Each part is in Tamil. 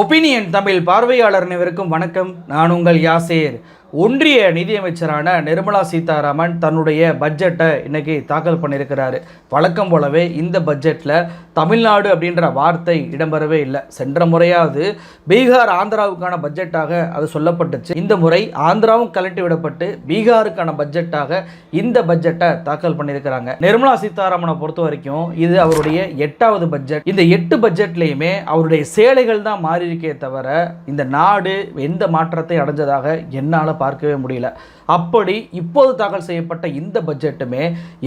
ஒப்பீனியன் தமிழ் பார்வையாளர் அனைவருக்கும் வணக்கம். நான் உங்கள் யாசேர். ஒன்றிய நிதியமைச்சரான நிர்மலா சீதாராமன் தன்னுடைய பட்ஜெட்டை இன்றைக்கி தாக்கல் பண்ணியிருக்கிறாரு. வழக்கம் போலவே இந்த பட்ஜெட்டில் தமிழ்நாடு அப்படின்ற வார்த்தை இடம்பெறவே இல்லை. சென்ற முறையாவது பீகார் ஆந்திராவுக்கான பட்ஜெட்டாக அது சொல்லப்பட்டுச்சு. இந்த முறை ஆந்திராவும் கலட்டி விடப்பட்டு பீகாருக்கான பட்ஜெட்டாக இந்த பட்ஜெட்டை தாக்கல் பண்ணியிருக்கிறாங்க. நிர்மலா சீதாராமனை பொறுத்த வரைக்கும் இது அவருடைய எட்டாவது பட்ஜெட். இந்த எட்டு பட்ஜெட்லேயுமே அவருடைய சேலைகள் தான் மாறி இருக்கே தவிர இந்த நாடு எந்த மாற்றத்தை அடைஞ்சதாக என்னால் பார்க்கவே முடியல. அப்படி இப்போது தாக்கல் செய்யப்பட்ட இந்த பட்ஜெட்டுமே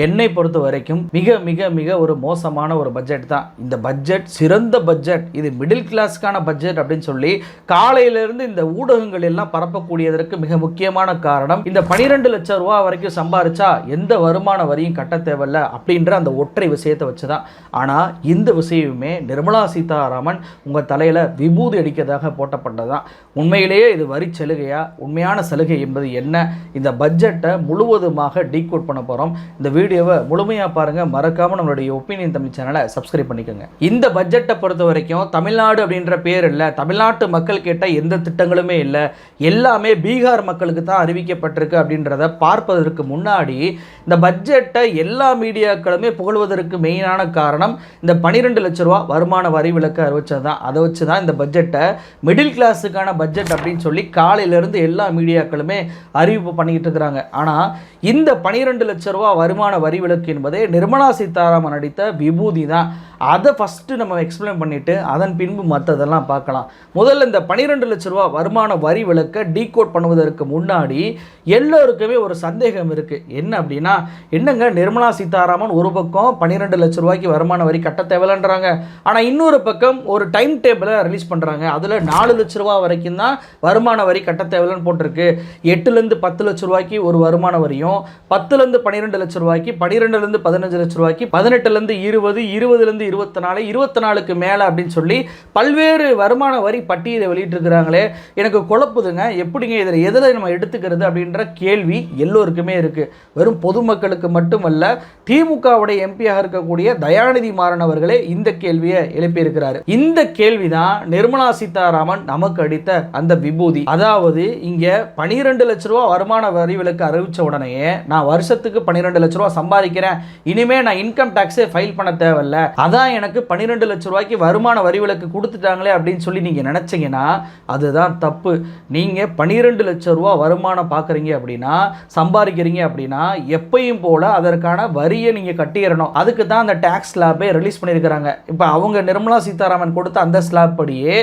என்னை பொறுத்த வரைக்கும் மிக மிக மிக ஒரு மோசமான ஒரு பட்ஜெட் தான். இந்த பட்ஜெட் சிறந்த பட்ஜெட். இது மிடில் கிளாஸ்க்கான பட்ஜெட் அப்படின்னு சொல்லி காலையிலிருந்து இந்த ஊடகங்கள் எல்லாம் பரப்பக்கூடியதற்கு மிக முக்கியமான காரணம் இந்த பனிரெண்டு லட்சம் ரூபா வரைக்கும் சம்பாரிச்சா எந்த வருமான வரியும் கட்ட தேவையில்ல அப்படின்ற அந்த ஒற்றை விஷயத்தை வச்சு தான் ஆனால் இந்த விஷயமே நிர்மலா சீதாராமன் உங்கள் தலையில் விபூதி அடிக்கிறதாக போட்டப்பட்டதான் உண்மையிலேயே இது வரி சலுகையா? உண்மையான சலுகை என்பது என்ன? இந்த பட்ஜெட்டை முழுவதுமாக டீகோட் பண்ண போகிறோம் இந்த வீடியோவை முழுமையாக பாருங்கள் மறக்காமல் நம்மளுடைய ஒப்பீனியன் தமிழ் சேனலை சப்ஸ்கிரைப் பண்ணிக்கோங்க. இந்த பட்ஜெட்டை பொறுத்த வரைக்கும் தமிழ்நாடு அப்படின்ற பேர் இல்லை. தமிழ்நாட்டு மக்கள் கேட்ட எந்த திட்டங்களுமே இல்லை. எல்லாமே பீகார் மக்களுக்கு தான் அறிவிக்கப்பட்டிருக்கு அப்படின்றத பார்ப்பதற்கு முன்னாடி இந்த பட்ஜெட்டை எல்லா மீடியாக்களுமே புகழ்வதற்கு மெயினான காரணம் இந்த பன்னிரெண்டு லட்ச ரூபா வருமான வரி விலக்கு அறிவிச்சது தான். அதை வச்சு தான் இந்த பட்ஜெட்டை மிடில் கிளாஸுக்கான பட்ஜெட் அப்படின்னு சொல்லி காலையிலேருந்து எல்லா மீடியாக்களுமே அறிவிப்பு பண்ணிக்கிட்டு இருக்கிறாங்க ஆனால் இந்த பனிரெண்டு லட்ச ரூபா வருமான வரி விலக்கு என்பதே நிர்மலா சீதாராமன் அடித்த விபூதி தான். அதை ஃபஸ்ட்டு நம்ம எக்ஸ்பிளைன் பண்ணிவிட்டு அதன் பின்பு மற்றதெல்லாம் பார்க்கலாம். முதல்ல இந்த பனிரெண்டு லட்ச ரூபா வருமான வரி விலக்கை டீகோட் பண்ணுவதற்கு முன்னாடி எல்லோருக்குமே ஒரு சந்தேகம் இருக்குது என்ன அப்படின்னா என்னங்க நிர்மலா சீதாராமன் ஒரு பக்கம் பன்னிரெண்டு லட்ச ரூபாய்க்கு வருமான வரி கட்ட தேவையில்லைன்றாங்க. ஆனால் இன்னொரு பக்கம் ஒரு டைம் டேபிளை ரிலீஸ் பண்ணுறாங்க அதில் நாலு லட்ச ரூபா வரைக்கும் தான் வருமான வரி கட்ட தேவையில்லைன்னு போட்டிருக்கு. எட்டுலேருந்து பத்து லட்ச ரூபாய்க்கு ஒரு வருமான வரியும் பத்துலேருந்து பன்னிரெண்டு லட்ச ரூபாய்க்கு பன்னிரெண்டுலேருந்து பதினஞ்சு லட்ச ரூபாய்க்கு பதினெட்டுலேருந்து இருபது இருபதுலேருந்து இருபத்தி நாலு இருபத்தி நாலுக்கு மேலே அப்படின்னு சொல்லி பல்வேறு வருமான வரி பட்டியலை வெளியிட்டிருக்கிறாங்களே. எனக்கு குழப்புதுங்க. எப்படிங்க இதில் எதில் நம்ம எடுத்துக்கிறது அப்படின்ற கேள்வி எல்லோருக்குமே இருக்குது வெறும் பொதுமக்களுக்கு மட்டுமல்ல திமுகவுடைய எம்பியாக இருக்கக்கூடிய தயாநிதி மாறன் அவர்களே இந்த கேள்வியை எழுப்பியிருக்கிறார். இந்த கேள்வி தான் நிர்மலா சீதாராமன் நமக்கு அடித்த அந்த விபூதி. அதாவது இங்க பனிரெண்டு லட்ச ரூபா வருமான வரி விலக்கு அறிவித்த உடனே நான் வருஷத்துக்கு பன்னிரெண்டு லட்ச ரூபா சம்பாதிக்கிறேன். இனிமே நான் இன்கம் டேக்ஸே ஃபைல் பண்ண தேவையில்ல. அதான் எனக்கு பன்னிரெண்டு லட்ச ரூபாய்க்கு வருமான வரி விலக்கு கொடுத்துட்டாங்களே அப்படின்னு சொல்லி நீங்கள் நினச்சிங்கன்னா அதுதான் தப்பு. நீங்கள் பன்னிரெண்டு லட்ச ரூபா வருமானம் பார்க்குறீங்க அப்படின்னா சம்பாதிக்கிறீங்க அப்படின்னா எப்பயும் போல் அதற்கான வரியை நீங்கள் கட்டிடணும். அதுக்கு தான் அந்த டேக்ஸ் ஸ்லாப்பே ரிலீஸ் பண்ணியிருக்கிறாங்க. இப்போ அவங்க நிர்மலா சீதாராமன் கொடுத்த அந்த ஸ்லாப் படியே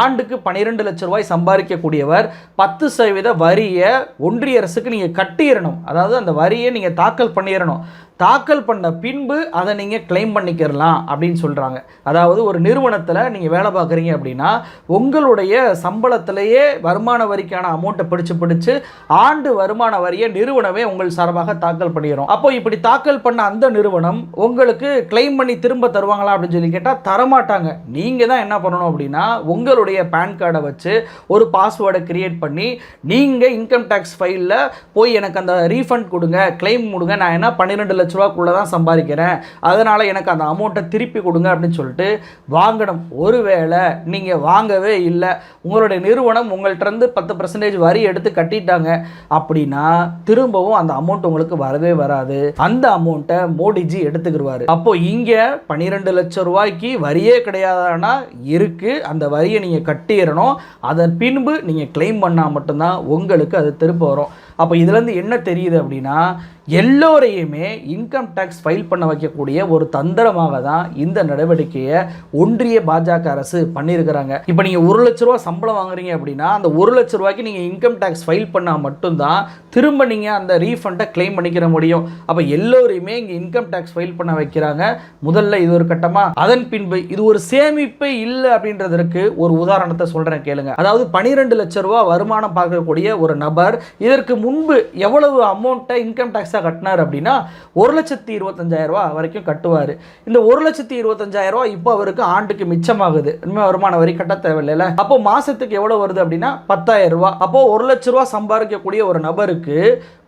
ஆண்டுக்கு பன்னிரெண்டு லட்ச ரூபாய் சம்பாதிக்கக்கூடியவர் பத்து சதவீத வரியை ஒன்றிய அரசுக்கு நீங்கள் கட்டிடணும். அதாவது அந்த வரியை நீங்கள் தாக்கல் பண்ணிடணும். தாக்கல் பண்ண பின்பு அதை நீங்கள் கிளைம் பண்ணிக்கிறலாம் அப்படின்னு சொல்கிறாங்க அதாவது ஒரு நிறுவனத்தில் நீங்கள் வேலை பார்க்குறீங்க அப்படின்னா உங்களுடைய சம்பளத்திலேயே வருமான வரிக்கான அமௌண்ட்டை பிடிச்சு பிடிச்சு ஆண்டு வருமான வரியை நிறுவனமே உங்கள் சார்பாக தாக்கல் பண்ணிடும் அப்போ இப்படி தாக்கல் பண்ண அந்த நிறுவனம் உங்களுக்கு கிளைம் பண்ணி திரும்ப தருவாங்களா அப்படின்னு சொல்லி கேட்டால் தரமாட்டாங்க. நீங்கள் தான் என்ன பண்ணணும் அப்படின்னா உங்களுடைய பேன் கார்டை வச்சு ஒரு பாஸ்வேர்டை கிரியேட் பண்ணி நீங்கள் இன்கம் டேக்ஸ் ஃபைலில் போய் எனக்கு அந்த ரீஃபண்ட் கொடுங்க கிளைம் கொடுங்க நான் என்ன பன்னிரெண்டு லட்ச ரூபாக்குள்ளே தான் சம்பாதிக்கிறேன். அதனால் எனக்கு அந்த அமௌண்ட்டை திருப்பி கொடுங்க அப்படின்னு சொல்லிட்டு வாங்கணும். ஒருவேளை நீங்கள் வாங்கவே இல்லை. உங்களுடைய நிறுவனம் உங்கள்கிட்ட இருந்து பத்து பர்சன்டேஜ் வரி எடுத்து கட்டிட்டாங்க. அப்படின்னா திரும்பவும் அந்த அமௌண்ட் உங்களுக்கு வரவே வராது. அந்த அமௌண்ட்டை மோடிஜி எடுத்துக்கிடுவார் அப்போ இங்கே பன்னிரெண்டு லட்சம் ரூபாய்க்கு வரியே கிடையாதுன்னா இருக்குது அந்த வரியை நீங்கள் கட்டிடணும் அதன் பின்பு நீங்கள் கிளைம் பண்ணால் மட்டும்தான் உங்களுக்கு அது திரும்ப வரும். அப்போ இதுலேருந்து என்ன தெரியுது அப்படின்னா எல்லோரையுமே இன்கம் டேக்ஸ் ஃபைல் பண்ண வைக்கக்கூடிய ஒரு தந்திரமாக தான் இந்த நடவடிக்கையை ஒன்றிய பாஜக அரசு பண்ணியிருக்கிறாங்க. இப்போ நீங்கள் ஒரு லட்ச ரூபா சம்பளம் வாங்குறீங்க அப்படின்னா அந்த ஒரு லட்ச ரூபாய்க்கு நீங்கள் இன்கம் டேக்ஸ் ஃபைல் பண்ணால் மட்டும்தான் திரும்ப நீங்கள் அந்த ரீஃபண்டை கிளைம் பண்ணிக்கிற முடியும். அப்போ எல்லோரையுமே இங்கே இன்கம் டேக்ஸ் ஃபைல் பண்ண வைக்கிறாங்க. முதல்ல இது ஒரு கட்டமாக அதன் பின்பு இது ஒரு சேமிப்பே இல்லை அப்படின்றதற்கு ஒரு உதாரணத்தை சொல்கிறேன் கேளுங்க. அதாவது பனிரெண்டு லட்ச ரூபா வருமானம் பார்க்கக்கூடிய ஒரு நபர் இதற்கு முன்பு எவ்வளவு அமௌண்ட்டை இன்கம் டேக்ஸாக கட்டினார் அப்படின்னா ஒரு லட்சத்தி இருபத்தஞ்சாயிரரூபா வரைக்கும் கட்டுவார். இந்த ஒரு லட்சத்தி இருபத்தஞ்சாயிரம் ரூபா இப்போ அவருக்கு ஆண்டுக்கு மிச்சமாகுது. இனிமேல் வருமான வரி கட்ட தேவையில்ல அப்போ மாதத்துக்கு எவ்வளோ வருது அப்படின்னா பத்தாயிரம் ரூபா அப்போது ஒரு லட்ச ரூபா சம்பாதிக்கக்கூடிய ஒரு நபருக்கு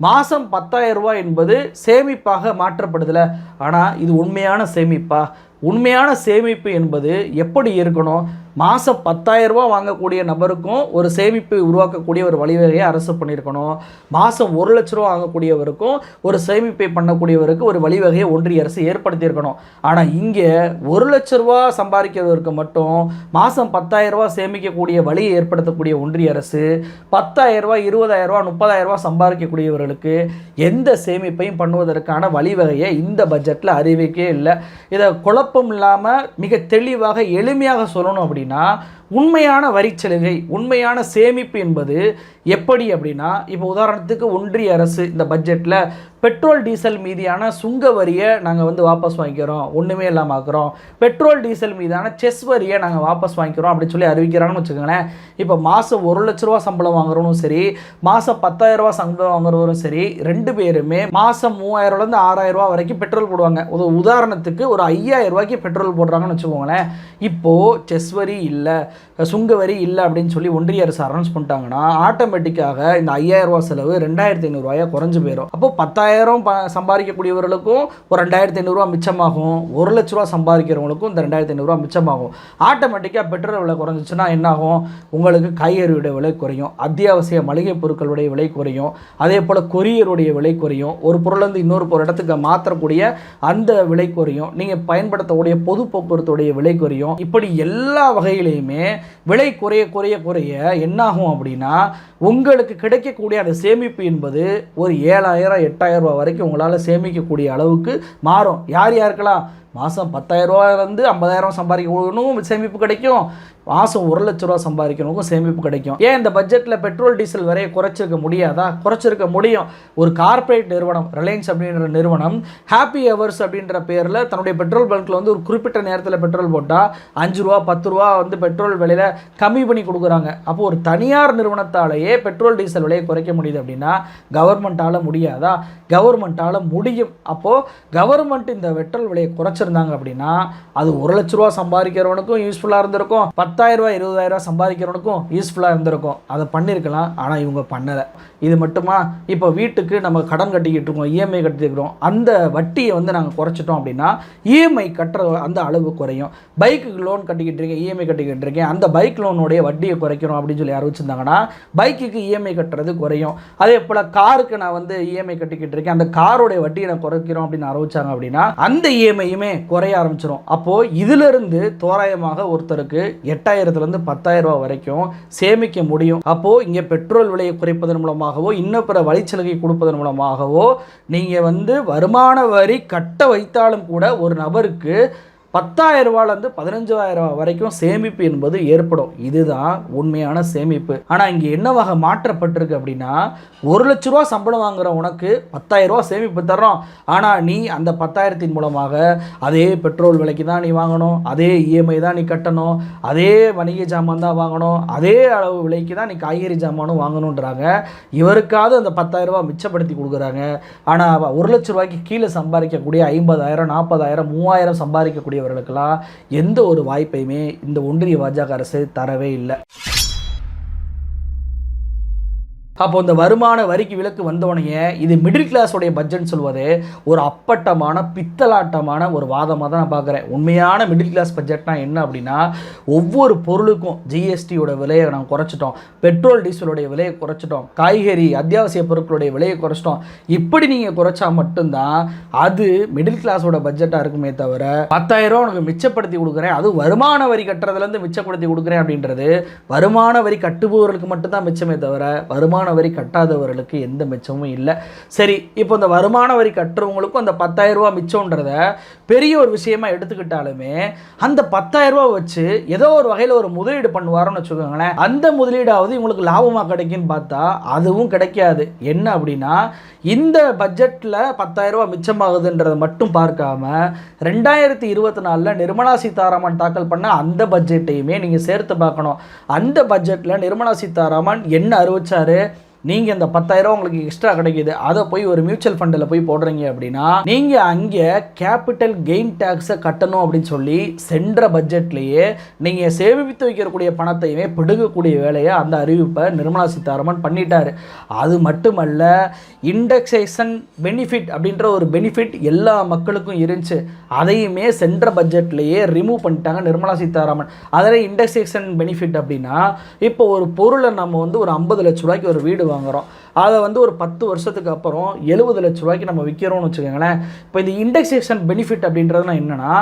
மாதம் பத்தாயிரம் என்பது சேமிப்பாக மாற்றப்படுதுல. ஆனால் இது உண்மையான சேமிப்பா? உண்மையான சேமிப்பு என்பது எப்படி இருக்கணும்? மாதம் பத்தாயிரம் வாங்கக்கூடிய நபருக்கும் ஒரு சேமிப்பை உருவாக்கக்கூடிய ஒரு வழிவகையை அரசு பண்ணியிருக்கணும். மாதம் ஒரு லட்ச ரூபா வாங்கக்கூடியவருக்கும் ஒரு சேமிப்பை பண்ணக்கூடியவருக்கு ஒரு வழிவகையை ஒன்றிய அரசு ஏற்படுத்தியிருக்கணும். ஆனால் இங்கே ஒரு லட்ச ரூபா சம்பாதிக்கிறவருக்கு மட்டும் மாதம் பத்தாயிரம் ரூபா சேமிக்கக்கூடிய வழியை ஏற்படுத்தக்கூடிய ஒன்றிய அரசு பத்தாயிரம் ரூபாய் இருபதாயிரம் ரூபா முப்பதாயிரம் ரூபா சம்பாதிக்கக்கூடியவர்களுக்கு எந்த சேமிப்பையும் பண்ணுவதற்கான வழிவகையை இந்த பட்ஜெட்டில் அறிவிக்கவே இல்லை. இதை குழப்பம் இல்லாமல் மிக தெளிவாக எளிமையாக சொல்லணும் அப்படின்னா உண்மையான வரிச்சலுகை உண்மையான சேமிப்பு என்பது எப்படி அப்படின்னா இப்போ உதாரணத்துக்கு ஒன்றிய அரசு இந்த பட்ஜெட்டில் பெட்ரோல் டீசல் மீதியான சுங்க வரியை நாங்கள் வந்து வாபஸ் வாங்கிக்கிறோம் ஒன்றுமே இல்லாமல் ஆக்குறோம். பெட்ரோல் டீசல் மீதான செஸ் வரியை நாங்கள் வாபஸ் வாங்கிக்கிறோம் அப்படின்னு சொல்லி அறிவிக்கிறாங்கன்னு வச்சுக்கோங்களேன். இப்போ மாதம் ஒரு லட்ச ரூபா சம்பளம் வாங்குறவனும் சரி மாதம் பத்தாயிரம் ரூபா சம்பளம் வாங்குறவரும் சரி ரெண்டு பேருமே மாதம் மூவாயிரம்லேருந்து ஆறாயிரம் ரூபா வரைக்கும் பெட்ரோல் போடுவாங்க. ஒரு உதாரணத்துக்கு ஒரு ஐயாயிரம் ரூபாய்க்கு பெட்ரோல் போடுறாங்கன்னு வச்சுக்கோங்களேன். இப்போது செஸ் வரி இல்லை சுங்க வரி இல்லை அப்படின்னு சொல்லி ஒன்றிய அரசு அனௌன்ஸ் பண்ணிட்டாங்கன்னா ஆட்டோமேட்டிக்காக இந்த ஐயாயிரம் ரூபா செலவு ரெண்டாயிரத்தி ஐநூறுரூவாயா குறைஞ்சு போயிடும் அப்போ பத்தாயிரம் ப சம்பாதிக்கக்கூடியவர்களுக்கும் ஒரு ரெண்டாயிரத்தி ஐநூறுரூவா மிச்சமாகும். ஒரு லட்ச ரூபா சம்பாதிக்கிறவங்களுக்கும் இந்த ரெண்டாயிரத்தி ஐநூறுரூவா மிச்சமாகும். ஆட்டோமேட்டிக்காக பெட்ரோல் விலை குறைஞ்சிச்சுன்னா என்னாகும்? உங்களுக்கு காய்கறியுடைய விலை குறையும். அத்தியாவசிய மளிகை பொருட்களுடைய விலை குறையும். அதே போல் கொரியருடைய விலை குறையும். ஒரு பொருள் வந்து இன்னொரு ஒரு இடத்துக்கு மாற்றக்கூடிய அந்த விலை குறையும். நீங்கள் பயன்படுத்தக்கூடிய பொது போக்குவரத்துடைய விலை குறையும். இப்படி எல்லா வகையிலையுமே விலை குறைய குறைய குறைய என்னாகும் அப்படின்னா உங்களுக்கு கிடைக்கக்கூடிய அந்த சேமிப்பு என்பது ஒரு ஏழாயிரம் எட்டாயிரம் ரூபா வரைக்கும் உங்களால் சேமிக்கக்கூடிய அளவுக்கு மாறும். யார் யாருக்கெல்லாம்? மாதம் பத்தாயிரம் ஐம்பதாயிரம் சம்பாதிக்கணும் சேமிப்பு கிடைக்கும். மாதம் ஒரு லட்ச ரூபா சம்பாதிக்கிறவங்க சேமிப்பு கிடைக்கும். ஏன் இந்த பட்ஜெட்டில் பெட்ரோல் டீசல் வரைய குறைச்சிருக்க முடியாதா? குறைச்சிருக்க முடியும். ஒரு கார்ப்பரேட் நிறுவனம் ரிலையன்ஸ் அப்படின்ற நிறுவனம் ஹாப்பி ஹவர்ஸ் அப்படின்ற பேரில் தன்னுடைய பெட்ரோல் பங்க்கில் வந்து ஒரு குறிப்பிட்ட நேரத்தில் பெட்ரோல் போட்டால் அஞ்சு ரூபா பத்து ரூபா வந்து பெட்ரோல் விலையில் கம்மி பண்ணி கொடுக்குறாங்க. அப்போ ஒரு தனியார் நிறுவனத்தாலேயே பெட்ரோல் டீசல் விலையை குறைக்க முடியுது அப்படின்னா கவர்மெண்ட்டால் முடியாதா? கவர்மெண்ட்டால் முடியும். அப்போது கவர்மெண்ட் இந்த பெட்ரோல் விலையை குறைச்சிருந்தாங்க அப்படின்னா அது ஒரு லட்ச ரூபா சம்பாதிக்கிறவனுக்கும் யூஸ்ஃபுல்லாக இருந்திருக்கும். பத்து ரூபாய் இருபதாயிரம் ரூபாய் சம்பாதிக்கிறவனுக்கும் யூஸ்ஃபுல்லாக இருந்திருக்கும். அதை பண்ணியிருக்கலாம் ஆனால் இவங்க பண்ணலை. இது மட்டுமா? இப்போ வீட்டுக்கு நம்ம கடன் கட்டிக்கிட்டு இருக்கோம் இஎம்ஐ கட்டிருக்கிறோம் அந்த வட்டியை வந்து நாங்கள் குறைச்சிட்டோம் அப்படின்னா இஎம்ஐ கட்டுற அந்த அளவு குறையும். பைக்குக்கு லோன் கட்டிக்கிட்டு இருக்கேன் இஎம்ஐ கட்டிக்கிட்டு இருக்கேன் அந்த பைக் லோனுடைய வட்டியை குறைக்கிறோம் அப்படின்னு சொல்லி அறிவிச்சிருந்தாங்கன்னா பைக்குக்கு இஎம்ஐ கட்டுறது குறையும். அதே போல் காருக்கு நான் வந்து இஎம்ஐ கட்டிக்கிட்டு இருக்கேன் அந்த காரோடைய வட்டியை நான் குறைக்கிறோம் அப்படின்னு அறிவிச்சாங்க அப்படின்னா அந்த இஎம்ஐயுமே குறைய ஆரம்பிச்சிடும் அப்போது இதிலிருந்து தோராயமாக ஒருத்தருக்கு எட்டாயிரத்துலேருந்து பத்தாயிரரூபா ரூபாய் வரைக்கும் சேமிக்க முடியும். அப்போது இங்கே பெட்ரோல் விலையை குறைப்பதன் மூலமாகவோ இன்னும் பிற வழிச்சலுகை கொடுப்பதன் மூலமாகவோ நீங்கள் வந்து வருமான வரி கட்ட வைத்தாலும் கூட ஒரு நபருக்கு பத்தாயிரரூபாலேருந்து பதினஞ்சாயிரம் ரூபாய் வரைக்கும் சேமிப்பு என்பது ஏற்படும். இதுதான் உண்மையான சேமிப்பு. ஆனால் இங்கே என்னவாக மாற்றப்பட்டிருக்கு அப்படின்னா ஒரு லட்ச ரூபா சம்பளம் வாங்குற உனக்கு பத்தாயிரம் ரூபா சேமிப்பு தர்றோம். ஆனால் நீ அந்த பத்தாயிரத்தின் மூலமாக அதே பெட்ரோல் விலைக்கு தான் நீ வாங்கணும். அதே இஎம்ஐ தான் நீ கட்டணும். அதே வணிக ஜாமான் தான் வாங்கணும். அதே அளவு விலைக்கு தான் நீ காய்கறி ஜாமானும் வாங்கணுன்றாங்க. இவருக்காவது அந்த பத்தாயிரம் மிச்சப்படுத்தி கொடுக்குறாங்க. ஆனால் ஒரு லட்ச ரூபாய்க்கு கீழே சம்பாதிக்கக்கூடிய ஐம்பதாயிரம் நாற்பதாயிரம் மூவாயிரம் அவர்களுக்கெல்லாம் எந்த ஒரு வாய்ப்பையுமே இந்த ஒன்றிய பாஜக அரசு தரவே இல்லை. அப்போ இந்த வருமான வரிக்கு விலக்கு வந்தவனையே இது மிடில் கிளாஸுடைய பட்ஜெட்னு சொல்வது ஒரு அப்பட்டமான பித்தலாட்டமான ஒரு வாதமாக தான் நான் பார்க்குறேன். உண்மையான மிடில் கிளாஸ் பட்ஜெட்னா என்ன அப்படின்னா ஒவ்வொரு பொருளுக்கும் ஜிஎஸ்டியோட விலையை நாங்கள் குறைச்சிட்டோம். பெட்ரோல் டீசலுடைய விலையை குறைச்சிட்டோம். காய்கறி அத்தியாவசிய பொருட்களுடைய விலையை குறைச்சிட்டோம். இப்படி நீங்கள் குறைச்சா மட்டும்தான் அது மிடில் கிளாஸோட பட்ஜெட்டாக இருக்குமே தவிர பத்தாயிரம் உனக்கு மிச்சப்படுத்தி கொடுக்குறேன். அது வருமான வரி கட்டுறதுலேருந்து மிச்சப்படுத்தி கொடுக்குறேன் அப்படின்றது வருமான வரி கட்டுபவர்களுக்கு மட்டும்தான் மிச்சமே தவிர வருமான வரி கட்டாதவர்களுக்கு எந்த மிச்சமும் இல்லை. சரி இப்போ இந்த வருமான வரி கட்டுறவங்களுக்கும் அந்த பத்தாயிரம் ரூபா மிச்சம்ன்றத பெரிய ஒரு விஷயமா எடுத்துக்கிட்டாலுமே அந்த பத்தாயிரம் ரூபா வச்சு ஏதோ ஒரு வகையில் ஒரு முதலீடு பண்ணுவாரோன்னு வச்சுக்கோங்களேன். அந்த முதலீடாவது இவங்களுக்கு லாபமாக கிடைக்குன்னு பார்த்தா அதுவும் கிடைக்காது. என்ன அப்படின்னா இந்த பட்ஜெட்டில் பத்தாயிரம் ரூபா மிச்சமாகுதுன்றதை மட்டும் பார்க்காம ரெண்டாயிரத்தி இருபத்தி நாலில் நிர்மலா சீதாராமன் தாக்கல் பண்ண அந்த பட்ஜெட்டையுமே நீங்கள் சேர்த்து பார்க்கணும். அந்த பட்ஜெட்டில் நிர்மலா சீதாராமன் என்ன அறிவிச்சாரு? நீங்கள் இந்த பத்தாயிரம் உங்களுக்கு எக்ஸ்ட்ரா கிடைக்குது. அதை போய் ஒரு மியூச்சுவல் ஃபண்டில் போய் போடுறீங்க அப்படின்னா நீங்கள் அங்கே கேபிட்டல் கெயின் டேக்ஸை கட்டணும் அப்படின்னு சொல்லி சென்ற பட்ஜெட்லேயே நீங்கள் சேமித்து வைக்கக்கூடிய பணத்தையுமே பிடுங்கக்கூடிய வேலையை அந்த அறிவிப்பை நிர்மலா சீதாராமன் பண்ணிட்டார். அது மட்டுமல்ல இண்டெக்ஸேஷன் பெனிஃபிட் அப்படின்ற ஒரு பெனிஃபிட் எல்லா மக்களுக்கும் இருந்துச்சு. அதையுமே சென்ற பட்ஜெட்லேயே ரிமூவ் பண்ணிட்டாங்க நிர்மலா சீதாராமன். அதில் இண்டெக்ஸேஷன் பெனிஃபிட் அப்படின்னா இப்போ ஒரு பொருளை நம்ம வந்து ஒரு ஐம்பது லட்ச ரூபாய்க்கு ஒரு வீடு வாங்குறோம். அதை வந்து ஒரு பத்து வருஷத்துக்கு அப்புறம் எழுபது லட்ச ரூபாய்க்கு நம்ம விற்கிறோம்னு வச்சுக்கோங்களேன். இப்போ இந்த இண்டெக்ஸேஷன் பெனிஃபிட் அப்படின்றதுனா என்னென்னா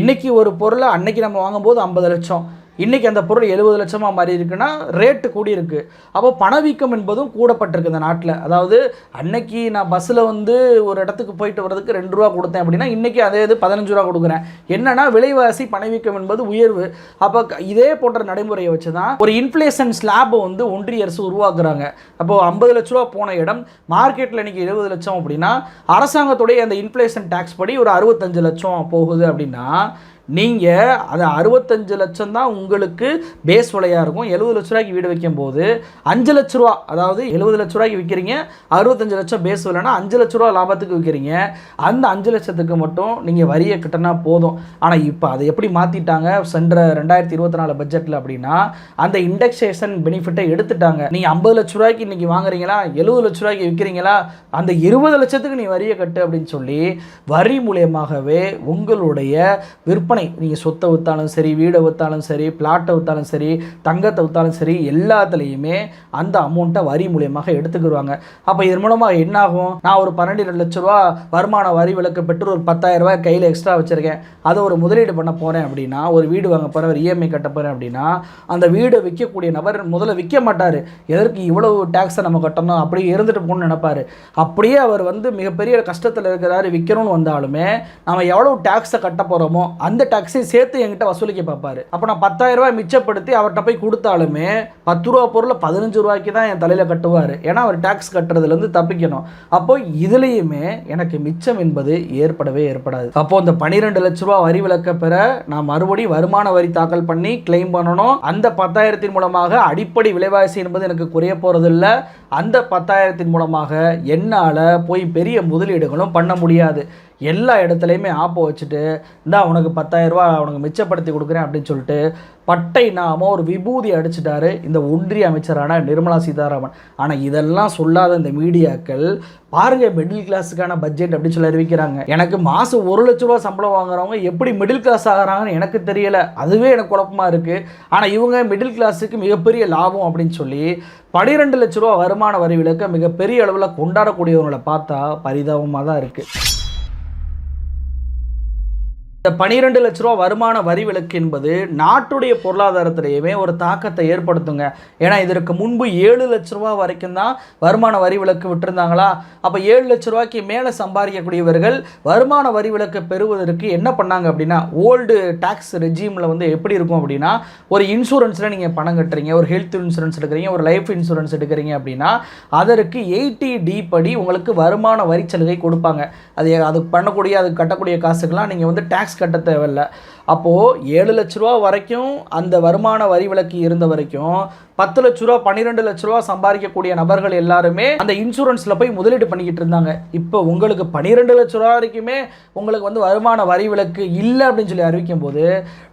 இன்றைக்கி ஒரு பொருளை அன்னைக்கு நம்ம வாங்கும்போது ஐம்பது லட்சம். இன்றைக்கி அந்த பொருள் எழுபது லட்சமாக மாறி இருக்குன்னா ரேட்டு கூடியிருக்கு அப்போ பணவீக்கம் என்பதும் கூடப்பட்டிருக்கு இந்த நாட்டில். அதாவது அன்னைக்கு நான் பஸ்ஸில் வந்து ஒரு இடத்துக்கு போயிட்டு வர்றதுக்கு ரெண்டு ரூபா கொடுத்தேன் அப்படின்னா இன்றைக்கி அதே இது பதினஞ்சு ரூபா கொடுக்குறேன். என்னன்னா விலைவாசி பணவீக்கம் என்பது உயர்வு. அப்போ இதே போன்ற நடைமுறையை வச்சு தான் ஒரு இன்ஃப்ளேஷன் ஸ்லாபை வந்து ஒன்றிய அரசு உருவாக்குறாங்க. அப்போ ஐம்பது லட்ச ரூபா போன இடம் மார்க்கெட்டில் இன்னைக்கு எழுபது லட்சம் அப்படின்னா அரசாங்கத்துடைய அந்த இன்ஃப்ளேஷன் டேக்ஸ் படி ஒரு அறுபத்தஞ்சு லட்சம் போகுது அப்படின்னா நீங்கள் அது அறுபத்தஞ்சு லட்சம் தான் உங்களுக்கு பேஸ் விலையாக இருக்கும். எழுபது லட்ச ரூபாய்க்கு வீடு வைக்கும் போது அஞ்சு லட்ச ரூபா அதாவது எழுபது லட்ச ரூபாய்க்கு விற்கிறீங்க அறுபத்தஞ்சு லட்சம் பேஸ் விலைனா அஞ்சு லட்ச ரூபா லாபத்துக்கு விற்கிறீங்க அந்த அஞ்சு லட்சத்துக்கு மட்டும் நீங்கள் வரியை கட்டினா போதும். ஆனால் இப்போ அதை எப்படி மாற்றிட்டாங்க சென்ற ரெண்டாயிரத்தி இருபத்தி நாலு பட்ஜெட்டில் அப்படின்னா அந்த இண்டெக்ஸேஷன் பெனிஃபிட்டை எடுத்துட்டாங்க. நீங்கள் ஐம்பது லட்ச ரூபாய்க்கு இன்றைக்கி வாங்குறீங்களா? எழுபது லட்ச ரூபாய்க்கு விற்கிறீங்களா அந்த இருபது லட்சத்துக்கு நீ வரியை கட்டு அப்படின்னு சொல்லி வரி மூலியமாகவே உங்களுடைய விற்பனை நீங்கள் சொத்தை விற்றாலும் சரி வீடை விற்றாலும் சரி பிளாட்டை விற்றாலும் சரி தங்கத்தை விற்றாலும் சரி எல்லாத்துலேயுமே அந்த அமௌண்ட்டை வரி மூலியமாக எடுத்துக்கிடுவாங்க அப்போ இதன் மூலமாக என்ன ஆகும் நான் ஒரு பன்னெண்டு லட்ச ரூபா வருமான வரி விலக்கு பெற்று ஒரு பத்தாயிரம் ரூபாய் கையில் எக்ஸ்ட்ரா வச்சுருக்கேன். அதை ஒரு முதலீடு பண்ண போகிறேன் அப்படின்னா ஒரு வீடு வாங்க போகிறேன் ஒரு இஎம்ஐ கட்ட போகிறேன் அப்படின்னா அந்த வீடை விற்கக்கூடிய நபர் முதல்ல விற்க மாட்டார். எதற்கு இவ்வளவு டேக்ஸை நம்ம கட்டணும்? அப்படி இருந்துட்டு போகணும்னு நினைப்பார். அப்படியே அவர் வந்து மிகப்பெரிய கஷ்டத்தில் இருக்கிறாரு. விற்கணும்னு வந்தாலுமே நம்ம எவ்வளவு டேக்ஸை கட்ட போகிறோமோ அந்த டேக்ஸையும் சேர்த்து என்கிட்ட வசூலிக்க பார்ப்பாரு. அப்போ நான் பத்தாயிரம் ரூபாய் மிச்சப்படுத்தி அவர்கிட்ட போய் கொடுத்தாலுமே பத்து ரூபா பொருளை பதினஞ்சு ரூபாய்க்கு தான் என் தலையில் கட்டுவார். ஏன்னா அவர் டேக்ஸ் கட்டுறதுலேருந்து தப்பிக்கணும். அப்போ இதுலேயுமே எனக்கு மிச்சம் என்பது ஏற்படவே ஏற்படாது. அப்போ இந்த பன்னிரெண்டு லட்ச ரூபா வரி விலக்க பெற நான் மறுபடியும் வருமான வரி தாக்கல் பண்ணி கிளைம் பண்ணணும். அந்த பத்தாயிரத்தின் மூலமாக அடிப்படை விலைவாசி என்பது எனக்கு குறைய போகிறதில்ல அந்த பத்தாயிரத்தின் மூலமாக என்னால் போய் பெரிய முதலீடுகளும் பண்ண முடியாது. எல்லா இடத்துலையுமே ஆப்போ வச்சுட்டு இந்தா உனக்கு பத்தாயிரரூபா உனக்கு மிச்சப்படுத்தி கொடுக்குறேன் அப்படின்னு சொல்லிட்டு பட்டை நாம ஒரு விபூதி அடிச்சிட்டாரு இந்த ஒன்றிய அமைச்சரான நிர்மலா சீதாராமன். ஆனால் இதெல்லாம் சொல்லாத இந்த மீடியாக்கள் பாருங்க மிடில் கிளாஸுக்கான பட்ஜெட் அப்படின்னு சொல்லி அறிவிக்கிறாங்க. எனக்கு மாதம் ஒரு லட்ச ரூபா சம்பளம் வாங்குறவங்க எப்படி மிடில் கிளாஸ் ஆகுறாங்கன்னு எனக்கு தெரியல. அதுவே எனக்கு குழப்பமா இருக்குது ஆனால் இவங்க மிடில் கிளாஸுக்கு மிகப்பெரிய லாபம் அப்படின்னு சொல்லி பனிரெண்டு லட்ச ரூபா வருமான வரி விலக்க மிகப்பெரிய அளவில் கொண்டாடக்கூடியவங்களை பார்த்தா பரிதாபமாக தான் இருக்குது இந்த பனிரெண்டு லட்ச ரூபா வருமான வரி விலக்கு என்பது நாட்டுடைய பொருளாதாரத்திலேயுமே ஒரு தாக்கத்தை ஏற்படுத்துங்க. ஏன்னா இதற்கு முன்பு ஏழு லட்ச ரூபா வரைக்கும் தான் வருமான வரி விலக்கு விட்டுருந்தாங்களா? அப்போ ஏழு லட்ச ரூபாய்க்கு மேலே சம்பாதிக்கக்கூடியவர்கள் வருமான வரி விலக்கு பெறுவதற்கு என்ன பண்ணாங்க அப்படின்னா ஓல்டு டேக்ஸ் ரெஜியூமில் வந்து எப்படி இருக்கும் அப்படின்னா ஒரு இன்சூரன்ஸில் நீங்கள் பணம் கட்டுறீங்க ஒரு ஹெல்த் இன்சூரன்ஸ் எடுக்கிறீங்க ஒரு லைஃப் இன்சூரன்ஸ் எடுக்கிறீங்க அப்படின்னா அதற்கு எயிட்டி டி படி உங்களுக்கு வருமான வரி சலுகை கொடுப்பாங்க. அது அது பண்ணக்கூடிய அது கட்டக்கூடிய காசுக்கெல்லாம் நீங்கள் வந்து டேக்ஸ் கட்ட தேவையில்ல. அப்போது ஏழு லட்ச ரூபா வரைக்கும் அந்த வருமான வரி விலக்கு இருந்த வரைக்கும் பத்து லட்ச ரூபா பன்னிரெண்டு லட்ச ரூபா சம்பாதிக்கக்கூடிய நபர்கள் எல்லாருமே அந்த இன்சூரன்ஸில் போய் முதலீடு பண்ணிக்கிட்டு இருந்தாங்க. இப்போ உங்களுக்கு பன்னிரெண்டு லட்ச ரூபா வரைக்குமே உங்களுக்கு வந்து வருமான வரி விலக்கு இல்லை அப்படின்னு சொல்லி அறிவிக்கும் போது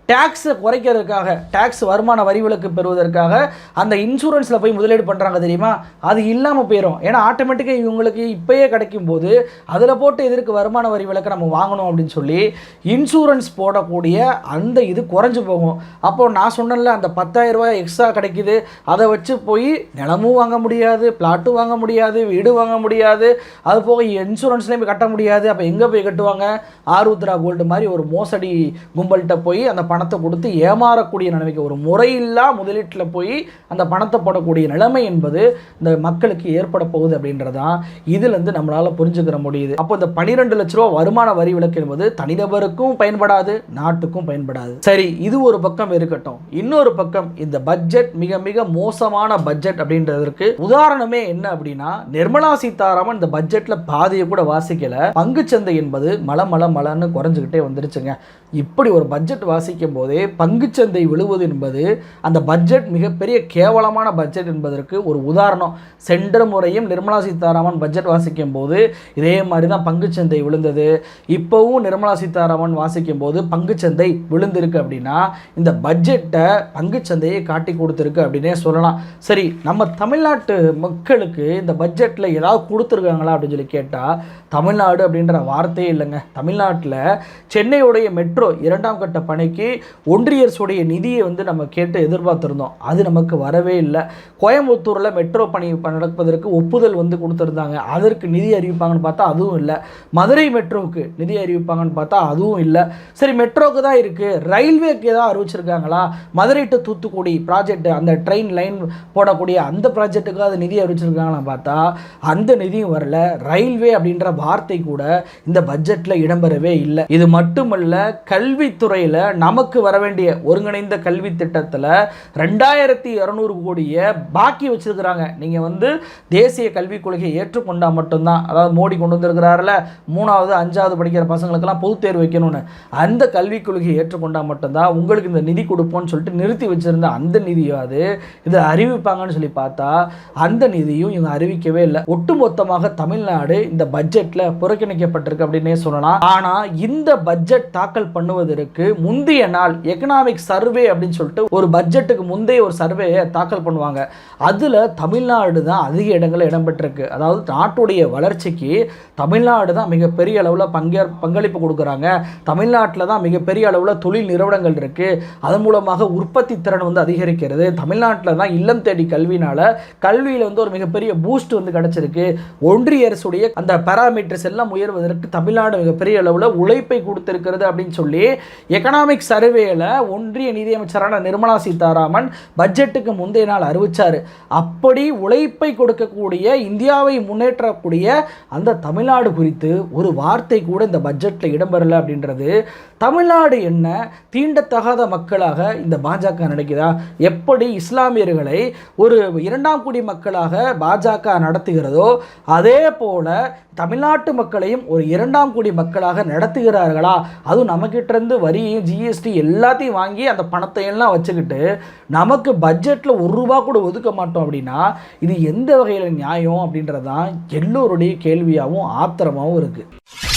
டேக்ஸை குறைக்கிறதுக்காக டேக்ஸ் வருமான வரி விலக்கு பெறுவதற்காக அந்த இன்சூரன்ஸில் போய் முதலீடு பண்ணுறாங்க தெரியுமா? அது இல்லாமல் போயிடும் ஏன்னா ஆட்டோமேட்டிக்காக இவங்களுக்கு இப்போயே கிடைக்கும் போது அதில் போட்டு எதிர்க்கு வருமான வரி விலக்கை நம்ம வாங்கணும் அப்படின்னு சொல்லி இன்சூரன்ஸ் போடக்கூடிய அந்த இது குறைஞ்சு போகும். அப்போ நான் சொன்னேன்ல அந்த 10000 ரூபாய் எக்ஸ்ட்ரா கிடைக்குது. அதை வச்சு போய் நிலமும் வாங்க முடியாது பிளாட்டும் வாங்க முடியாது வீடு வாங்க முடியாது. அது போக இன்சூரன்ஸ்லேயும் போய் கட்ட முடியாது. அப்போ எங்கே போய் கட்டுவாங்க? ஆருத்ரா கோல்டு மாதிரி ஒரு மோசடி கும்பல்கிட்ட போய் அந்த பணத்தை கொடுத்து ஏமாறக்கூடிய நிலைமைக்கு ஒரு முறையில்லா முதலீட்டில் போய் அந்த பணத்தை போடக்கூடிய நிலைமை என்பது இந்த மக்களுக்கு ஏற்பட போகுது அப்படின்றதான் இதுலேருந்து நம்மளால் புரிஞ்சுக்கிற முடியுது. அப்போ இந்த பன்னிரெண்டு லட்ச ரூபா வருமான வரி விலக்கு என்பது தனிநபருக்கும் பயன்படாது நாட்டுக்கும் பயன்படாது. சரி இது ஒரு பக்கம் இருக்கட்டும். இன்னொரு பக்கம் இந்த பட்ஜெட் மிக மிக மோசமான பட்ஜெட் அப்படின்றதற்கு உதாரணமே என்ன அப்படின்னா நிர்மலா சீதாராமன் இந்த பட்ஜெட்ல பாதியை கூட வாசிக்கல. பங்குச்சந்தை என்பது மல மல மலன்னு குறைஞ்சுக்கிட்டே வந்துருச்சுங்க. இப்படி ஒரு பட்ஜெட் வாசிக்கும் போதே பங்குச்சந்தை விழுவது என்பது அந்த பட்ஜெட் மிகப்பெரிய கேவலமான பட்ஜெட் என்பதற்கு ஒரு உதாரணம். சென்ற முறையும் நிர்மலா சீதாராமன் பட்ஜெட் வாசிக்கும் போது இதே மாதிரி தான் பங்குச்சந்தை விழுந்தது. இப்போவும் நிர்மலா சீதாராமன் வாசிக்கும் போது பங்குச்சந்தை விழுந்திருக்கு அப்படின்னா இந்த பட்ஜெட்டை பங்குச்சந்தையை காட்டி கொடுத்துருக்கு அப்படின்னே சொல்லலாம். சரி நம்ம தமிழ்நாட்டு மக்களுக்கு இந்த பட்ஜெட்டில் ஏதாவது கொடுத்துருக்காங்களா அப்படின்னு சொல்லி கேட்டால் தமிழ்நாடு அப்படின்ற வார்த்தையே இல்லைங்க. தமிழ்நாட்டில் சென்னையுடைய மெட்ரோ மெட்ரோ இரண்டாம் கட்ட பணிக்கு ஒன்றிய அரசுடைய நிதியை வந்து நம்ம கேட்டு எதிர்பார்த்துருந்தோம். அது நமக்கு வரவே இல்லை. கோயம்புத்தூரில் மெட்ரோ பணி நடப்பதற்கு ஒப்புதல் வந்து கொடுத்துருந்தாங்க. அதற்கு நிதி அறிவிப்பாங்கன்னு பார்த்தா அதுவும் இல்லை. மதுரை மெட்ரோவுக்கு நிதி அறிவிப்பாங்கன்னு பார்த்தா அதுவும் இல்லை. சரி மெட்ரோவுக்கு தான் இருக்குது ரயில்வேக்கு ஏதாவது அறிவிச்சிருக்காங்களா? மதுரை டு தூத்துக்குடி ப்ராஜெக்ட் அந்த ட்ரெயின் லைன் போடக்கூடிய அந்த ப்ராஜெக்ட்டுக்கு அது நிதி அறிவிச்சிருக்காங்களா பார்த்தா அந்த நிதியும் வரல. ரயில்வே அப்படின்ற வார்த்தை கூட இந்த பட்ஜெட்டில் இடம்பெறவே இல்லை. இது மட்டுமல்ல கல்வித்துறையில் நமக்கு வர வேண்டிய ஒருங்கிணைந்த கல்வி திட்டத்தில் ரெண்டாயிரத்தி இரநூறு கோடியை பாக்கி வச்சிருக்கிறாங்க. நீங்கள் வந்து தேசிய கல்விக் கொள்கையை ஏற்றுக்கொண்டால் மட்டும்தான். அதாவது மோடி கொண்டு வந்திருக்கிறாருல மூணாவது அஞ்சாவது படிக்கிற பசங்களுக்கெல்லாம் பொதுத் தேர்வு வைக்கணும்னு. அந்த கல்விக் கொள்கையை ஏற்றுக்கொண்டால் மட்டும்தான் உங்களுக்கு இந்த நிதி கொடுப்போம்னு சொல்லிட்டு நிறுத்தி வச்சுருந்த அந்த நிதியாவது இதை அறிவிப்பாங்கன்னு சொல்லி பார்த்தா அந்த நிதியும் இவங்க அறிவிக்கவே இல்லை. ஒட்டுமொத்தமாக தமிழ்நாடு இந்த பட்ஜெட்டில் புறக்கணிக்கப்பட்டிருக்கு அப்படின்னே சொல்லலாம். ஆனால் இந்த பட்ஜெட் தாக்கல் பண்ணுவதற்கு முந்தைய நாள் எக்கனாமிக் சர்வே அப்படின்னு சொல்லிட்டு ஒரு பட்ஜெட்டுக்கு முந்தைய ஒரு சர்வேயை தாக்கல் பண்ணுவாங்க. அதில் தமிழ்நாடு தான் அதிக இடங்களில் இடம்பெற்றிருக்கு அதாவது நாட்டுடைய வளர்ச்சிக்கு தமிழ்நாடு தான் மிகப்பெரிய அளவில் பங்கே பங்களிப்பு கொடுக்குறாங்க. தமிழ்நாட்டில் தான் மிகப்பெரிய அளவில் தொழில் நிறுவனங்கள் இருக்குது அதன் மூலமாக உற்பத்தி திறன் வந்து அதிகரிக்கிறது. தமிழ்நாட்டில் தான் இல்லம் தேடி கல்வினால கல்வியில் வந்து ஒரு மிகப்பெரிய பூஸ்ட் வந்து கிடச்சிருக்கு. ஒன்றிய அரசுடைய அந்த பாராமீட்டர்ஸ் எல்லாம் உயர்வதற்கு தமிழ்நாடு மிகப்பெரிய அளவில் உழைப்பை கொடுத்திருக்கிறது அப்படின்னு சொல்லி எக்கனாமிக் சர்வேல ஒன்றிய நிதியமைச்சரான நிர்மலா சீதாராமன் பட்ஜெட்டுக்கு முந்தைய நாள் அறிவித்தார் அப்படி உழைப்பை கொடுக்கக்கூடிய இந்தியாவை முன்னேற்றக்கூடிய அந்த தமிழ்நாடு குறித்து ஒரு வார்த்தை கூட இந்த பட்ஜெட்டில் இடம்பெறலை அப்படின்றது. தமிழ்நாடு என்ன? தீண்டத்தகாத மக்களாக இந்த பாஜக நினைக்குதா? எப்படி இஸ்லாமியர்களை ஒரு இரண்டாம் குடி மக்களாக பாஜக நடத்துகிறதோ அதே போல தமிழ்நாட்டு மக்களையும் ஒரு இரண்டாம் குடி மக்களாக நடத்துகிறார்களா? அதுவும் நமக்கு இருந்து வரியும் ஜிஎஸ்டி எல்லாத்தையும் வாங்கி அந்த பணத்தை எல்லாம் வச்சுக்கிட்டு நமக்கு பட்ஜெட்டில் ஒரு ரூபா கூட ஒதுக்க மாட்டோம் அப்படின்னா இது எந்த வகையில் நியாயம் அப்படின்றது தான் எல்லோருடைய கேள்வியாகவும் ஆத்திரமாகவும் இருக்குது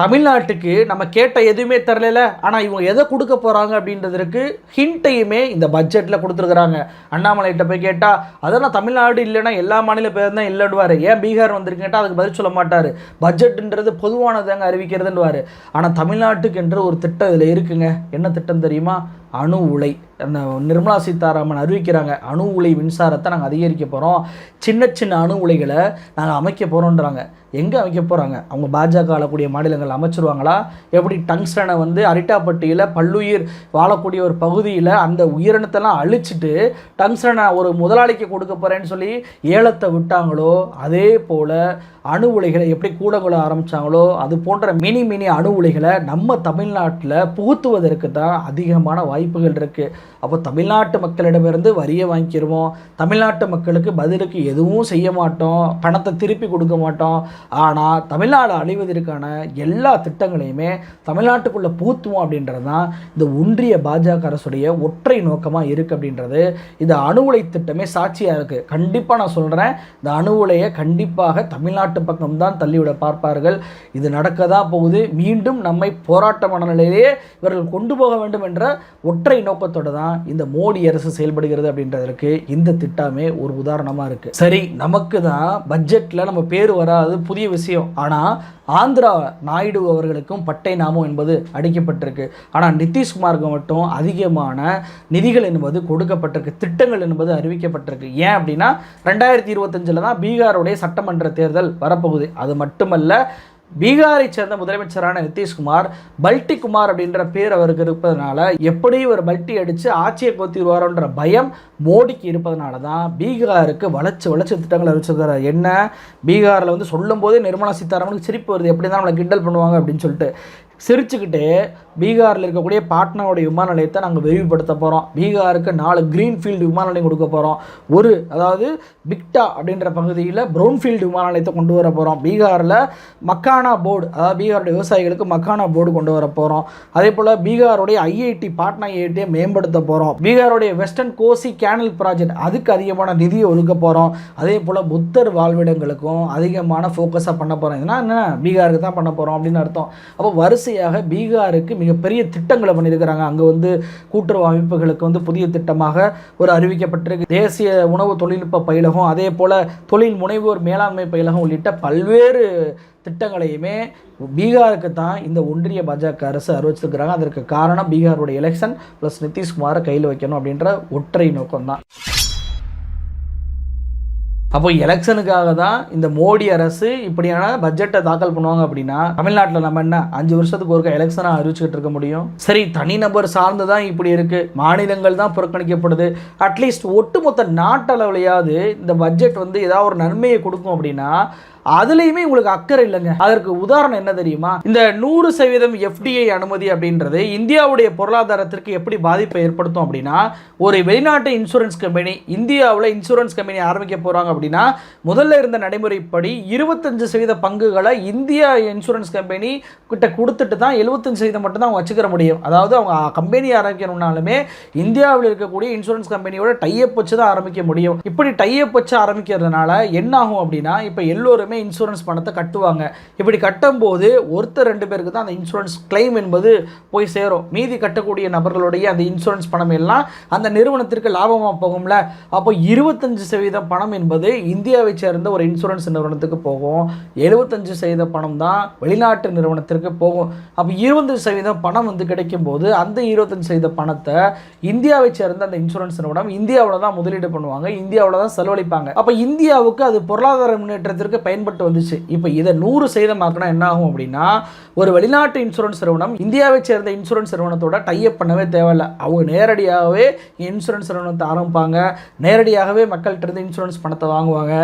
தமிழ்நாட்டுக்கு நம்ம கேட்ட எதுவுமே தரல ஆனால் இவங்க எதை கொடுக்க போகிறாங்க அப்படின்றதுக்கு ஹிண்ட்டையுமே இந்த பட்ஜெட்டில் கொடுத்துருக்குறாங்க. அண்ணாமலைகிட்ட போய் கேட்டால் அதெல்லாம் தமிழ்நாடு இல்லைன்னா எல்லா மாநில பேர் தான் இல்லைடுவார் ஏன் பீகார் வந்திருக்கு கேட்டால் அதுக்கு பதில் சொல்ல மாட்டார். பட்ஜெட்டுன்றது பொதுவானதாங்க அறிவிக்கிறதுன்னுவார். ஆனால் தமிழ்நாட்டுக்கு என்று ஒரு திட்டம் இதில் இருக்குங்க. என்ன திட்டம் தெரியுமா? அணு உலை அந்த நிர்மலா சீதாராமன் அறிவிக்கிறாங்க அணு உலை மின்சாரத்தை நாங்கள் அதிகரிக்க போகிறோம் சின்ன சின்ன அணு உலைகளை நாங்கள் அமைக்க போகிறோன்றாங்க எங்கே அமைக்க போகிறாங்க அவங்க பாஜக ஆளக்கூடிய மாநிலங்கள் அமைச்சிருவாங்களா? எப்படி டங்ஸ்டனை வந்து அரிட்டாப்பட்டியில் பல்லுயிர் வாழக்கூடிய ஒரு பகுதியில் அந்த உயிரினத்தெல்லாம் அழிச்சிட்டு டங்ஸ்டனை ஒரு முதலாளிக்கு கொடுக்க போகிறேன்னு சொல்லி ஏலத்தை விட்டாங்களோ அதே போல் அணு உலைகளை எப்படி கூடங்குள ஆரம்பித்தாங்களோ அது போன்ற மினி மினி அணு உலைகளை நம்ம தமிழ்நாட்டில் புகுத்துவதற்கு தான் அதிகமான வாய்ப்பு வாய்ப்புகள் இருக்குது அப்போ தமிழ்நாட்டு மக்களிடமிருந்து வரியை வாங்கிடுவோம் தமிழ்நாட்டு மக்களுக்கு பதிலுக்கு எதுவும் செய்ய மாட்டோம். பணத்தை திருப்பி கொடுக்க மாட்டோம். ஆனால் தமிழ்நாடு அழிவதற்கான எல்லா திட்டங்களையுமே தமிழ்நாட்டுக்குள்ளே பூத்துவோம் அப்படின்றது தான் இந்த ஒன்றிய பாஜக அரசுடைய ஒற்றை நோக்கமாக இருக்குது அப்படின்றது. இந்த அணு உலை திட்டமே சாட்சியாக இருக்குது கண்டிப்பாக நான் சொல்கிறேன் இந்த அணு உலையை கண்டிப்பாக தமிழ்நாட்டு பக்கம்தான் தள்ளிவிட பார்ப்பார்கள். இது நடக்க தான் போகுது? மீண்டும் நம்மை போராட்ட மனநிலையிலேயே இவர்கள் கொண்டு போக வேண்டும் என்ற ஒற்றை நோக்கத்தோடு தான் இந்த மோடி அரசு செயல்படுகிறது அப்படின்றதற்கு இந்த திட்டமே ஒரு உதாரணமாக இருக்குது சரி நமக்கு தான் பட்ஜெட்டில் நம்ம பேர் வராது புதிய விஷயம். ஆனால் ஆந்திரா நாயுடு அவர்களுக்கும் பட்டை நாமம் என்பது அடிக்கப்பட்டிருக்கு. ஆனால் நிதிஷ்குமாருக்கு மட்டும் அதிகமான நிதிகள் என்பது கொடுக்கப்பட்டிருக்கு திட்டங்கள் என்பது அறிவிக்கப்பட்டிருக்கு. ஏன் அப்படின்னா ரெண்டாயிரத்தி இருபத்தஞ்சில் தான் பீகாருடைய சட்டமன்ற தேர்தல் வரப்போகுது. அது மட்டுமல்ல பீகாரை சேர்ந்த முதலமைச்சரான நிதிஷ்குமார் பல்டி குமார் அப்படின்ற பேர் அவருக்கு இருப்பதனால எப்படி ஒரு பல்டி அடித்து ஆட்சியை கோத்திடுவாரோன்ற பயம் மோடிக்கு இருப்பதனால தான் பீகாருக்கு வளர்ச்சி வளர்ச்சி திட்டங்கள் அறிவிச்சிருக்காரு. என்ன? பீகாரில் வந்து சொல்லும் போதே நிர்மலா சீதாராமனுக்கு சிரிப்பு வருது. எப்படி தான் நம்மளை கிண்டல் பண்ணுவாங்க அப்படின்னு சொல்லிட்டு. சிரிச்சுக்கிட்டு பீகாரில் இருக்கக்கூடிய பாட்னாவுடைய விமான நிலையத்தை நாங்கள் விரிவுபடுத்த போகிறோம் பீகாருக்கு நாலு க்ரீன்ஃபீல்டு விமான நிலையம் கொடுக்க போகிறோம் ஒரு அதாவது பிக்டா அப்படின்ற பகுதியில் ப்ரௌன்ஃபீல்டு விமான நிலையத்தை கொண்டு வர போகிறோம் பீகாரில் மக்கானா போர்டு அதாவது பீகாருடைய விவசாயிகளுக்கு மக்கானா போர்டு கொண்டு வர போகிறோம் அதே போல் பீகாருடைய ஐஐடி பாட்னா ஐஐடியை மேம்படுத்த போகிறோம் பீகாருடைய வெஸ்டர்ன் கோசி கேனல் ப்ராஜெக்ட் அதுக்கு அதிகமான நிதியை ஒதுக்க போகிறோம் அதே போல் புத்தர் வாழ்விடங்களுக்கும் அதிகமான ஃபோக்கஸாக பண்ண போகிறோம் இதுனா என்ன? பீகாருக்கு தான் பண்ண போகிறோம் அப்படின்னு அர்த்தம். அப்போ வரிசையாக பீகாருக்கு மிகப்பெரிய திட்டங்களை பண்ணியிருக்கிறாங்க. அங்கே வந்து கூட்டுறவு அமைப்புகளுக்கு வந்து புதிய திட்டமாக ஒரு அறிவிக்கப்பட்டிருக்கு. தேசிய உணவு தொழில்நுட்ப பயிலகம் அதே போல் தொழில் முனைவோர் மேலாண்மை பயிலகம் உள்ளிட்ட பல்வேறு திட்டங்களையுமே பீகாருக்கு தான் இந்த ஒன்றிய பாஜக அரசு அறிவிச்சிருக்கிறாங்க. அதற்கு காரணம் பீகாருடைய எலெக்ஷன் ப்ளஸ் நிதிஷ்குமாரை கையில் வைக்கணும் அப்படின்ற ஒற்றை நோக்கம் தான் அப்போ எலெக்ஷனுக்காக தான் இந்த மோடி அரசு இப்படியான பட்ஜெட்டை தாக்கல் பண்ணுவாங்க அப்படின்னா தமிழ்நாட்டில் நம்ம என்ன அஞ்சு வருஷத்துக்கு ஒருக்க எலெக்ஷனாக அறிவிச்சுக்கிட்டு இருக்க முடியும்? சரி தனிநபர் சார்ந்து தான் இப்படி இருக்கு. மாநிலங்கள் தான் புறக்கணிக்கப்படுது. அட்லீஸ்ட் ஒட்டுமொத்த நாட்டளவுலையாவது இந்த பட்ஜெட் வந்து ஏதாவது ஒரு நன்மையை கொடுக்கும் அப்படின்னா அதுலேயுமே உங்களுக்கு அக்கறை இல்லைங்க. அதற்கு உதாரணம் என்ன தெரியுமா? இந்த நூறு சதவீதம் எஃப்டிஐ அனுமதி அப்படின்றது இந்தியாவுடைய பொருளாதாரத்திற்கு எப்படி பாதிப்பை ஏற்படுத்தும் அப்படின்னா ஒரு வெளிநாட்டு இன்சூரன்ஸ் கம்பெனி இந்தியாவில் இன்சூரன்ஸ் கம்பெனி ஆரம்பிக்க போகிறாங்க அப்படின்னா முதல்ல இருந்த நடைமுறைப்படி இருபத்தஞ்சு சதவீத பங்குகளை இந்தியா இன்சூரன்ஸ் கம்பெனி கிட்ட கொடுத்துட்டு தான் எழுபத்தஞ்சு சதவீதம் மட்டும் தான் அவங்க வச்சுக்கிற முடியும். அதாவது அவங்க கம்பெனி ஆரம்பிக்கணும்னாலுமே இந்தியாவில் இருக்கக்கூடிய இன்சூரன்ஸ் கம்பெனியோட டையப் வச்சு தான் ஆரம்பிக்க முடியும். இப்படி டையப் வச்சு ஆரம்பிக்கிறதுனால என்ன ஆகும் அப்படின்னா இப்போ எல்லோருமே இன்சூரன்ஸ் பணத்தை கட்டுவாங்க. இப்படி கட்டும்போது ஒருத்தர் ரெண்டு பேருக்கு தான் அந்த இன்சூரன்ஸ் கிளைம் என்பது போய் சேரும். மீதி கட்டக்கூடிய நபர்களுடைய அந்த இன்சூரன்ஸ் பணம் எல்லாம் அந்த நிறுவனத்திற்கு லாபமாக போகும்ல? அப்போ இருபத்தஞ்சு சதவீதம் பணம் என்பது இந்தியாவை சேர்ந்த ஒரு இன்சூரன்ஸ் நிறுவனத்துக்கு போகும். எழுபத்தஞ்சு சதவீத பணம் தான் வெளிநாட்டு நிறுவனத்திற்கு போகும். அப்போ இருபது சதவீதம் பணம் வந்து கிடைக்கும் போது அந்த இருபத்தஞ்சு சதவீத பணத்தை இந்தியாவை சேர்ந்த அந்த இன்சூரன்ஸ் நிறுவனம் இந்தியாவில் தான் முதலீடு பண்ணுவாங்க. இந்தியாவில் தான் செலவழிப்பாங்க. அப்போ இந்தியாவுக்கு அது பொருளாதார முன்னேற்றத்திற்கு பயன்பட்டு வந்துச்சு. இப்போ இதை நூறு சதவீதமாக்கினா என்ன ஆகும் அப்படின்னா ஒரு வெளிநாட்டு இன்சூரன்ஸ் நிறுவனம் இந்தியாவை சேர்ந்த இன்சூரன்ஸ் நிறுவனத்தோட டைப் பண்ணவே தேவையில்லை. அவங்க நேரடியாகவே இன்சூரன்ஸ் நிறுவனத்தை ஆரம்பிப்பாங்க. நேரடியாகவே மக்கள்கிட்ட இருந்து இன்சூரன்ஸ் பணத்தை வாங்குவாங்க.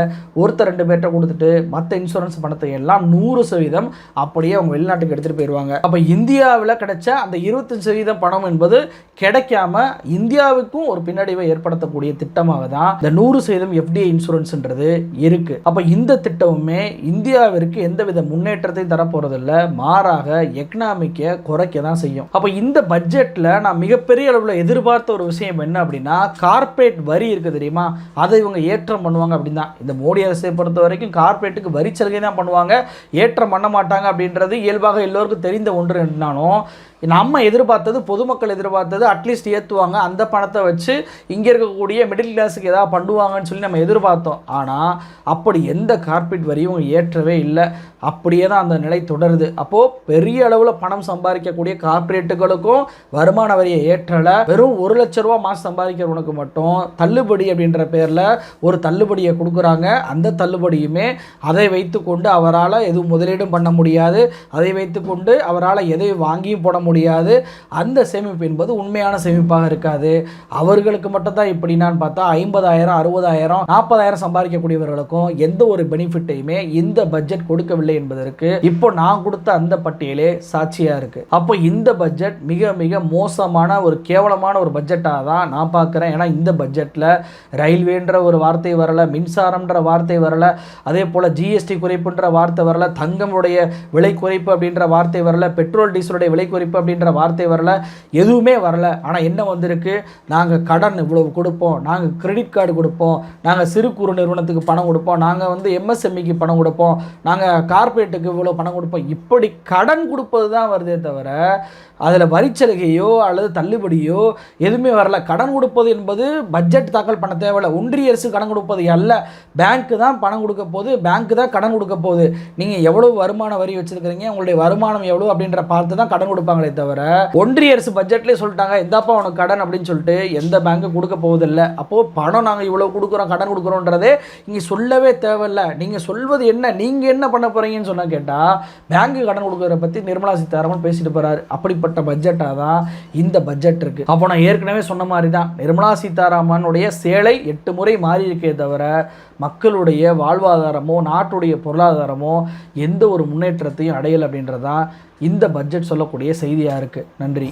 ஒருத்தர் ரெண்டு பேர்கிட்ட கொடுத்துட்டு மற்ற இன்சூரன்ஸ் பணத்தை எல்லாம் நூறு சதவீதம் அப்படியே அவங்க வெளிநாட்டுக்கு எடுத்துகிட்டு போயிடுவாங்க அப்போ இந்தியாவில் கிடைச்ச அந்த இருபத்தஞ்சு சதவீதம் பணம் என்பது கிடைக்காம இந்தியாவுக்கும் ஒரு பின்னடைவை ஏற்படுத்தக்கூடிய திட்டமாக தான் இந்த நூறு சதவீதம் எஃப்டிஐ இன்சூரன்ஸ்ன்றது இருக்குது அப்போ இந்த திட்டமுமே இந்தியாவிற்கு எந்தவித முன்னேற்றத்தையும் தரப்போறதில்ல. மாறாக எக்கனாமிக்கை குறைக்க தான் செய்யும். அப்போ இந்த பட்ஜெட்டில் நான் மிகப்பெரிய அளவில் எதிர்பார்த்த ஒரு விஷயம் என்ன அப்படின்னா கார்ப்பரேட் வரி இருக்குது தெரியுமா? அதை இவங்க ஏற்றம் பண்ணுவாங்க அப்படின்னு. தான் இந்த மோடி அரசை பொறுத்த வரைக்கும் கார்ப்பரேட்டுக்கு வரி சலுகை தான் பண்ணுவாங்க. ஏற்றம் பண்ண மாட்டாங்க அப்படின்றது இயல்பாக எல்லோருக்கும் தெரிந்த ஒன்று என்னாலும் நம்ம எதிர்பார்த்தது பொதுமக்கள் எதிர்பார்த்தது அட்லீஸ்ட் ஏற்றுவாங்க அந்த பணத்தை வச்சு இங்கே இருக்கக்கூடிய மிடில் கிளாஸுக்கு ஏதாவது பண்ணுவாங்கன்னு சொல்லி நம்ம எதிர்பார்த்தோம். ஆனால் அப்படி எந்த கார்ப்பரேட் வரியும் ஏற்றவே இல்லை. அப்படியே தான் அந்த நிலை தொடருது. அப்போது பெரிய அளவில் பணம் சம்பாதிக்கக்கூடிய கார்ப்பரேட்டுகளுக்கும் வருமான வரியை ஏற்றலை. வெறும் ஒரு லட்ச ரூபா மாதம் சம்பாதிக்கிறவனுக்கு மட்டும் தள்ளுபடி அப்படின்ற பேரில் ஒரு தள்ளுபடியை கொடுக்குறாங்க. அந்த தள்ளுபடியுமே அதை வைத்துக்கொண்டு அவரால் எதுவும் முதலீடும் பண்ண முடியாது. அதை வைத்துக்கொண்டு அவரால் எதை வாங்கியும் போட முடியாது. அந்த சேமிப்பு என்பது உண்மையான சேமிப்பாக இருக்காது. அவர்களுக்கு மட்டும்தான் இப்படின்னான்னு பார்த்தா ஐம்பதாயிரம் அறுபதாயிரம் நாற்பதாயிரம் சம்பாதிக்கக்கூடியவர்களுக்கும் எந்த ஒரு பெனிஃபிட்டையுமே இந்த பட்ஜெட் கொடுக்கவில்லை என்பதற்கு இப்போ நான் கொடுத்த அந்த பட்டியலே சாட்சியாக இருக்கு. அப்போ இந்த பட்ஜெட் மிக மிக மோசமான ஒரு கேவலமான ஒரு பட்ஜெட்டாக தான் நான் பார்க்குறேன். ஏன்னா இந்த பட்ஜெட்டில் ரயில்வேன்ற ஒரு வார்த்தை வரல மின்சாரம்ன்ற வார்த்தை வரல அதே போல் ஜிஎஸ்டி குறைப்புன்ற வார்த்தை வரல தங்கமுடைய விலை குறைப்பு அப்படின்ற வார்த்தை வரல பெட்ரோல் டீசலுடைய விலை குறைப்பு அப்படின்ற வார்த்தை வரல. எதுவுமே வரல. ஆனால் என்ன வந்திருக்கு? நாங்கள் கடன் இவ்வளவு கொடுப்போம். நாங்கள் கிரெடிட் கார்டு கொடுப்போம். நாங்கள் சிறு குறு நிறுவனத்துக்கு பணம் கொடுப்போம். நாங்கள் வந்து எம்எஸ்எம்இக்கு பணம் கொடுப்போம். நாங்கள் கார்ப்பரேட்டுக்கு இவ்வளோ பணம் கொடுப்போம். இப்படி கடன் கொடுப்பது தான் வருதே தவிர அதில் வரிச்சலுகையோ அல்லது தள்ளுபடியோ எதுவுமே வரல. கடன் கொடுப்பது என்பது பட்ஜெட் தாக்கல் பண்ண தேவையில்ல. ஒன்றிய அரசு கடன் கொடுப்பது அல்ல. பேங்க்கு தான் பணம் கொடுக்க போகுது. பேங்க்கு தான் கடன் கொடுக்க போகுது. நீங்கள் எவ்வளோ வருமான வரி வச்சுருக்கிறீங்க? உங்களுடைய வருமானம் எவ்வளோ அப்படின்ற பார்த்து தான் கடன் கொடுப்பாங்களே தவிர ஒன்றிய அரசு பட்ஜெட்லேயே சொல்லிட்டாங்க எந்தாப்பா உனக்கு கடன் அப்படின்னு சொல்லிட்டு எந்த பேங்க்கு கொடுக்க போவதில்லை. அப்போது பணம் நாங்கள் இவ்வளோ கொடுக்குறோம் கடன் கொடுக்குறோன்றதே இங்கே சொல்லவே தேவையில்லை. நீங்கள் சொல்வது என்ன? நீங்கள் என்ன பண்ண போகிறீங்கன்னு சொன்னால் கேட்டால் பேங்க்கு கடன் கொடுக்குறத பற்றி நிர்மலா சீதாராமன் பேசிட்டு போகிறாரு அப்படிப்பட்ட பட்ஜெட்டாக தான் இந்த பட்ஜெட் இருக்குது அப்போ நான் ஏற்கனவே சொன்ன மாதிரி தான் நிர்மலா சீதாராமனுடைய சேலை எட்டு முறை மாறி இருக்கே தவிர மக்களுடைய வாழ்வாதாரமோ நாட்டுடைய பொருளாதாரமோ எந்த ஒரு முன்னேற்றத்தையும் அடையல் அப்படின்றதான் இந்த பட்ஜெட் சொல்லக்கூடிய செய்தியாக இருக்குது நன்றி.